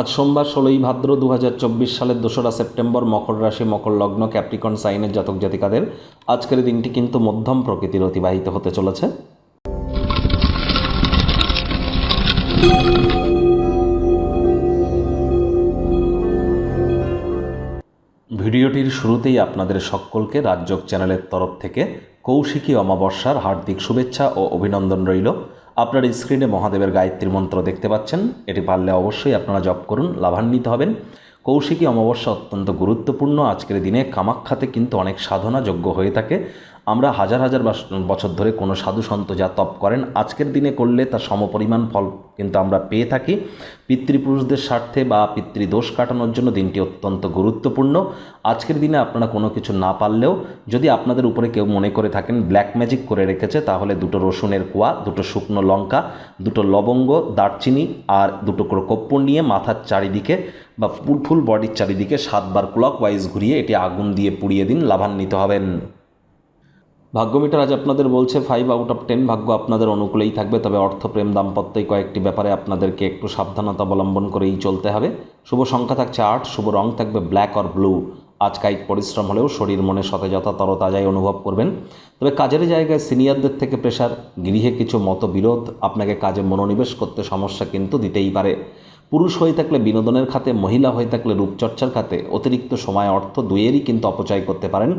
আজ সোমবার ষোলোই ভাদ্র দু হাজার চব্বিশ সালের দোসরা সেপ্টেম্বর মকর রাশি, মকর লগ্ন, ক্যাপ্রিকন, সাইনের জাতক জাতিকাদের আজকের দিনটি কিন্তু মধ্যম প্রকৃতির অতিবাহিত হতে চলেছে। ভিডিওটির শুরুতেই আপনাদের সকলকে রাজযোগ চ্যানেলের তরফ থেকে কৌশিকী অমাবস্যার হার্দিক শুভেচ্ছা ও অভিনন্দন রইল। আপনার স্ক্রিনে মহাদেবের গায়ত্রী মন্ত্র দেখতে পাচ্ছেন। এটি পারলে অবশ্যই আপনারা জপ করুন, লাভান্বিত হবেন। কৌশিকী অমাবস্যা অত্যন্ত গুরুত্বপূর্ণ। আজকের দিনে কামাখ্যাতে কিন্তু অনেক সাধনা যোগ্য হয়ে থাকে। আমরা হাজার হাজার বছর ধরে কোনো সাধু সন্ত যা তপ করেন, আজকের দিনে করলে তার সমপরিমাণ ফল কিন্তু আমরা পেয়ে থাকি। পিতৃপুরুষদের স্বার্থে বা পিতৃদোষ কাটানোর জন্য দিনটি অত্যন্ত গুরুত্বপূর্ণ। আজকের দিনে আপনারা কোনো কিছু না পারলেও যদি আপনাদের উপরে কেউ মনে করে থাকেন ব্ল্যাক ম্যাজিক করে রেখেছে, তাহলে দুটো রসুনের কোয়া, দুটো শুকনো লঙ্কা, দুটো লবঙ্গ, দারচিনি আর দুটো করে কর্পূর নিয়ে মাথার চারিদিকে বা ফুল বডির চারিদিকে সাতবার ক্লক ওয়াইজ ঘুরিয়ে এটি আগুন দিয়ে পুড়িয়ে দিন, লাভান্বিত হবেন। ভাগ্যমিটার আজ আপনাদের বলছে ফাইভ আউট অফ টেন ভাগ্য আপনাদের অনুকূলেই থাকবে, তবে অর্থপ্রেম দাম্পত্যই কয়েকটি ব্যাপারে আপনাদেরকে একটু সাবধানতা অবলম্বন করেই চলতে হবে। শুভ সংখ্যা থাকছে আট, শুভ রং থাকবে ব্ল্যাক অর ব্লু আজ কায়িক পরিশ্রম হলেও শরীর মনে সতেজতা, তরতাজাই অনুভব করবেন। তবে কাজের জায়গায় সিনিয়রদের থেকে প্রেশার গৃহে কিছু মতবিরোধ, আপনাকে কাজে মনোনিবেশ করতে সমস্যা কিন্তু দিতেই পারে। পুরুষ হয়ে থাকলে বিনোদনের খাতে, মহিলা হয়ে থাকলে রূপচর্চার খাতে অতিরিক্ত সময়, অর্থ দুইয়েরই কিন্তু অপচয় করতে পারেন।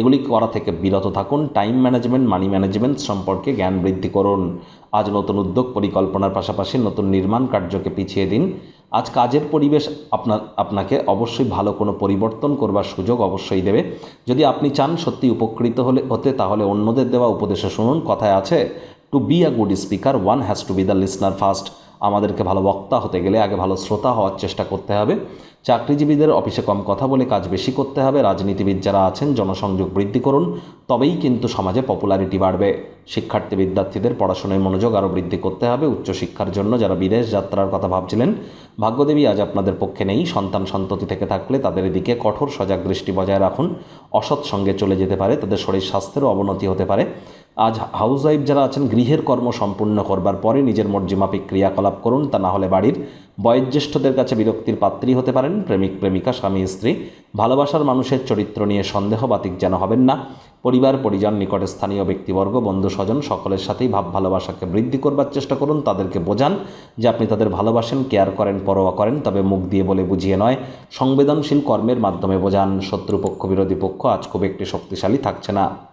এগুলি করা থেকে বিরত থাকুন। টাইম ম্যানেজমেন্ট, মানি ম্যানেজমেন্ট সম্পর্কে জ্ঞান বৃদ্ধি করুন। আজ নতুন উদ্যোগ, পরিকল্পনার পাশাপাশি নতুন নির্মাণ কার্যকে পিছিয়ে দিন। আজ কাজের পরিবেশ আপনার আপনাকে অবশ্যই ভালো কোনো পরিবর্তন করবার সুযোগ অবশ্যই দেবে। যদি আপনি চান সত্যি উপকৃত হলে, হতে, তাহলে অন্যদের দেওয়া উপদেশে শুনুন। কথায় আছে to be a good speaker one has to be the listener first আমাদেরকে ভালো বক্তা হতে গেলে আগে ভালো শ্রোতা হওয়ার চেষ্টা করতে হবে। চাকরিজীবীদের অফিসে কম কথা বলে কাজ বেশি করতে হবে। রাজনীতিবিদ যারা আছেন, জনসংযোগ বৃদ্ধি করুন। তবেই কিন্তু সমাজে পপুলারিটি বাড়বে। শিক্ষার্থী বিদ্যার্থীদের পড়াশোনায় মনোযোগ আরও বৃদ্ধি করতে হবে। উচ্চশিক্ষার জন্য যারা বিদেশ যাত্রার কথা ভাবছিলেন, ভাগ্যদেবী আজ আপনাদের পক্ষে নেই। সন্তান সন্ততি থেকে থাকলে তাদের দিকে কঠোর সজাগ দৃষ্টি বজায় রাখুন। অসৎ সঙ্গে চলে যেতে পারে। তাদের শরীর স্বাস্থ্যেরও অবনতি হতে পারে। আজ হাউস ওয়াইফ যারা আছেন, গৃহের কর্ম সম্পূর্ণ করবার পরে নিজের মর্জিমাফিক ক্রিয়াকলাপ করুন, তা না হলে বাড়ির বয়োজ্যেষ্ঠদের কাছে বিরক্তির পাত্রী হতে পারেন, প্রেমিক, প্রেমিকা, স্বামী, স্ত্রী। ভালোবাসার মানুষের চরিত্র নিয়ে সন্দেহ বাতিক যেন হবেন না। পরিবার, পরিজন, নিকটে স্থানীয় ব্যক্তিবর্গ, বন্ধু, স্বজন, সকলের সাথেই ভাব ভালোবাসাকে বৃদ্ধি করবার চেষ্টা করুন, তাদেরকে বোঝান যে আপনি তাদের ভালোবাসেন, কেয়ার করেন, পরোয়া করেন, তবে মুখ দিয়ে বলে বুঝিয়ে নয়, সংবেদনশীল কর্মের মাধ্যমে বোঝান, শত্রুপক্ষ, বিরোধী পক্ষ আজ খুব একটি শক্তিশালী থাকছে না।